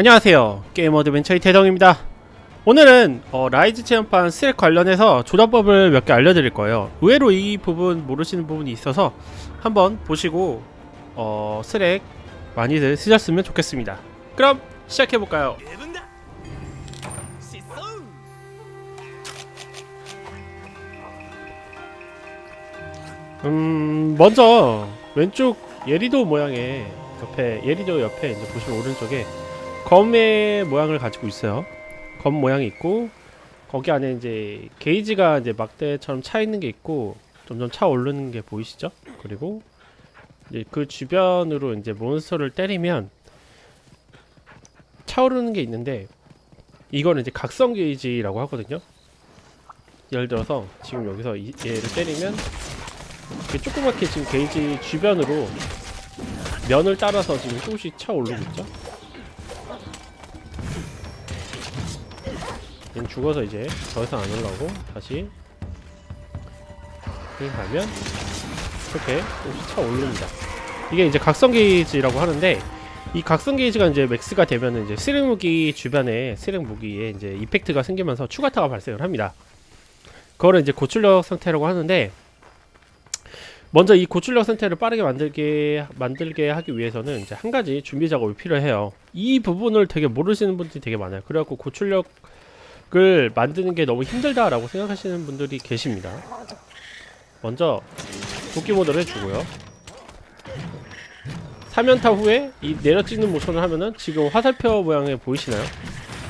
안녕하세요. 게임 어드벤처의 대성입니다. 오늘은 어, 라이즈 체험판 스렉 관련해서 조작법을 몇 개 알려드릴 거예요. 의외로 이 부분 모르시는 부분이 있어서 한번 보시고 어, 스렉 많이들 쓰셨으면 좋겠습니다. 그럼 시작해볼까요? 음 먼저 왼쪽 예리도 모양의 옆에 예리도 옆에 이제 보시면 오른쪽에 검의 모양을 가지고 있어요. 검 모양이 있고 거기 안에 이제 게이지가 이제 막대처럼 차 있는 게 있고 점점 차 오르는 게 보이시죠? 그리고 이제 그 주변으로 이제 몬스터를 때리면 차오르는 게 있는데 이거는 이제 각성 게이지라고 하거든요. 예를 들어서 지금 여기서 이, 얘를 때리면 이렇게 조그맣게 지금 게이지 주변으로 면을 따라서 지금 조금씩 차오르고 있죠. 얘는 죽어서 이제 더 이상 안 올라오고 다시 여기 가면 이렇게 조금씩 차오릅니다. 이게 이제 각성 게이지라고 하는데 이 각성 게이지가 이제 맥스가 되면은 이제 스링 무기 주변에 스링 무기에 이제 이펙트가 생기면서 추가타가 발생을 합니다. 그거를 이제 고출력 상태라고 하는데 먼저 이 고출력 상태를 빠르게 만들게 만들게 하기 위해서는 이제 한 가지 준비 작업이 필요해요. 이 부분을 되게 모르시는 분들이 되게 많아요. 그래갖고 고출력 을 만드는 게 너무 힘들다라고 생각하시는 분들이 계십니다. 먼저 도끼 모드를 해주고요. 사면타 후에 이 내려찍는 모션을 하면은 지금 화살표 모양에 보이시나요?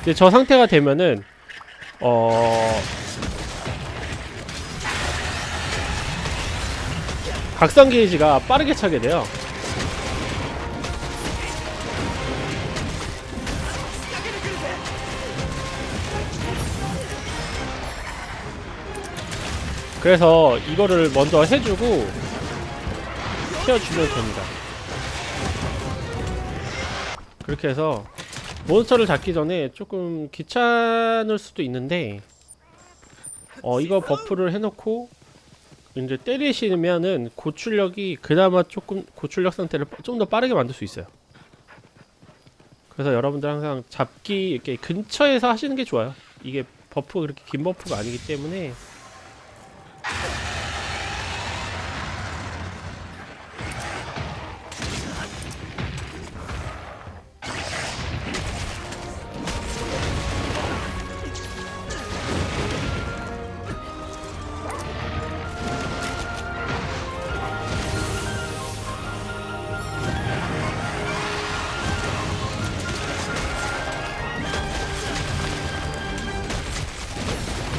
이제 저 상태가 되면은 어 각성 게이지가 빠르게 차게 돼요. 그래서 이거를 먼저 해주고 튀어주면 됩니다. 그렇게 해서 몬스터를 잡기 전에 조금 귀찮을 수도 있는데 어 이거 버프를 해놓고 이제 때리시면은 고출력이 그나마 조금 고출력 상태를 좀 더 빠르게 만들 수 있어요. 그래서 여러분들 항상 잡기 이렇게 근처에서 하시는 게 좋아요. 이게 버프 그렇게 긴 버프가 아니기 때문에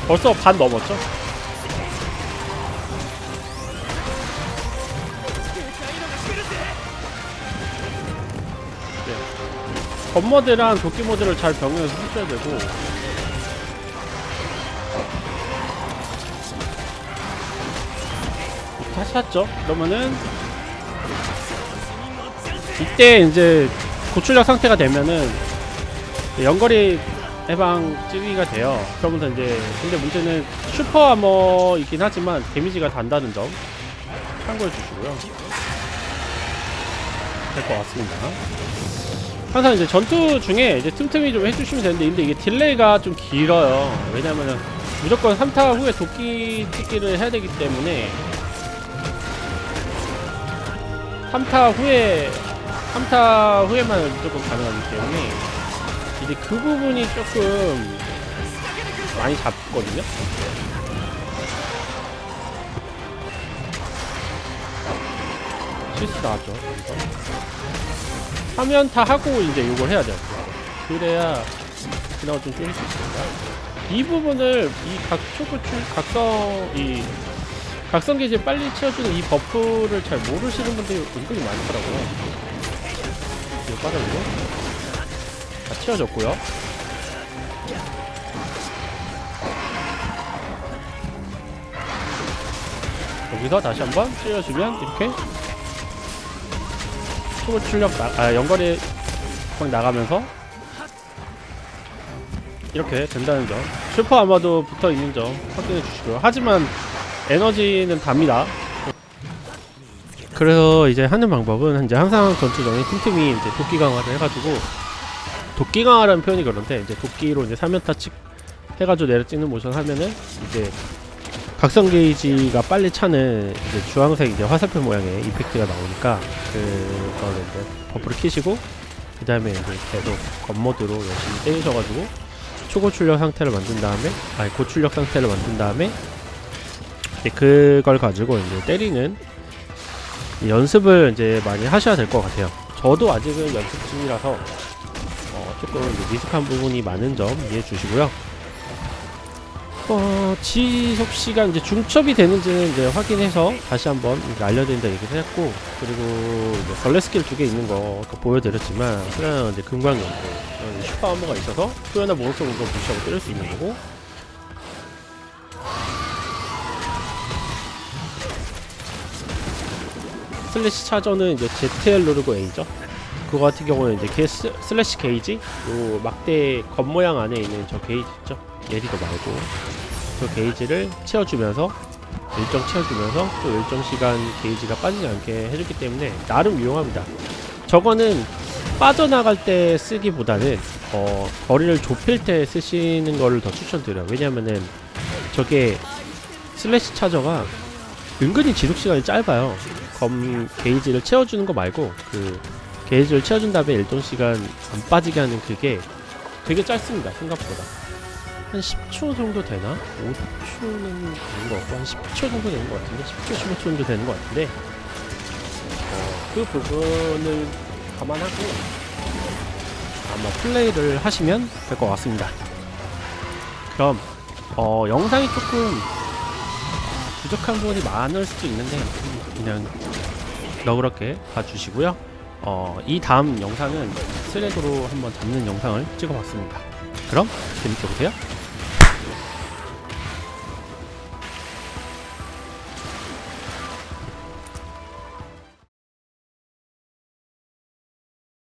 벌써 반 넘었죠? 네. 겉모드랑 도끼 모드를 잘 병행해서 쓰셔야 되고 다시 했죠? 그러면은 이때 이제 고출력 상태가 되면은 연거리 해방 찌기가 돼요. 그러면서 이제 근데 문제는 슈퍼 아머이긴 하지만 데미지가 단다는 점 참고해 주시고요. 될 것 같습니다. 항상 이제 전투 중에 이제 틈틈이 좀 해주시면 되는데 근데 이게 딜레이가 좀 길어요. 왜냐면은 무조건 3타 후에 도끼 찍기를 해야 되기 때문에 3타 후에 3타 후에만 무조건 가능하기 때문에 이제 그 부분이 조금 많이 잡거든요. 실수 나왔죠. 하면 다 하고 이제 이걸 해야 돼요. 그래야 그나마 좀 줄일 수 있습니다. 이 부분을 이 각 초구출 각성 이 각성 게이지 빨리 채워주는 이 버프를 잘 모르시는 분들이 은근히 많더라고요. 이거 빠르고 다 채워졌고요. 여기서 다시 한번 찔러주면 이렇게 초보 출력 나, 아 연거리 막 나가면서 이렇게 된다는 점 슈퍼 아마도 붙어 있는 점 확인해 주시고요. 하지만 에너지는 답니다. 그래서 이제 하는 방법은 이제 항상 전투 전에 틈틈이 이제 도끼 강화를 해가지고 도끼강화라는 표현이 그런데 이제 도끼로 이제 3연타 치 해가지고 내려 찍는 모션 하면은 이제 각성 게이지가 빨리 차는 이제 주황색 이제 화살표 모양의 이펙트가 나오니까 그걸 이제 버프를 키시고 그 다음에 이제 계속 겉모드로 열심히 때리셔가지고 초고출력 상태를 만든 다음에 아니 고출력 상태를 만든 다음에 이제 그걸 가지고 이제 때리는 이 연습을 이제 많이 하셔야 될 것 같아요. 저도 아직은 연습 중이라서 어, 조금 미숙한 부분이 많은 점 이해해 주시고요. 어, 지속 시간 이제 중첩이 되는지는 이제 확인해서 다시 한번 알려드린다 얘기를 했고 그리고 벌레 스킬 두 개 있는 거 보여드렸지만 그냥 이제 금광 연구 어, 슈퍼 암호가 있어서 표현화 모속으로 무시하고 때릴 수 있는 거고 슬래시 차저는 이제 ZL 누르고 A죠. 그거 같은 경우는 이제 게 스, 슬래시 게이지 요 막대 겉 모양 안에 있는 저 게이지 있죠. 예리도 말고 그 게이지를 채워주면서 일정 채워주면서 또 일정 시간 게이지가 빠지지 않게 해주기 때문에 나름 유용합니다. 저거는 빠져나갈 때 쓰기보다는 어, 거리를 좁힐 때 쓰시는 거를 더 추천드려요. 왜냐면은 저게 슬래시 차저가 은근히 지속 시간이 짧아요. 검 게이지를 채워주는 거 말고 그 게이지를 채워준 다음에 일정 시간 안 빠지게 하는 그게 되게 짧습니다. 생각보다. 한 10초 정도 되나? 5초는 되는 것 같고 한 10초 정도 되는 것 같은데 10초 15초 정도 되는 것 같은데 어, 그 부분을 감안하고 아마 플레이를 하시면 될 것 같습니다 그럼 어, 영상이 조금 부족한 부분이 많을 수도 있는데 그냥 너그럽게 봐주시고요 어, 이 다음 영상은 스레드로 한번 잡는 영상을 찍어봤습니다. 그럼 재밌게 보세요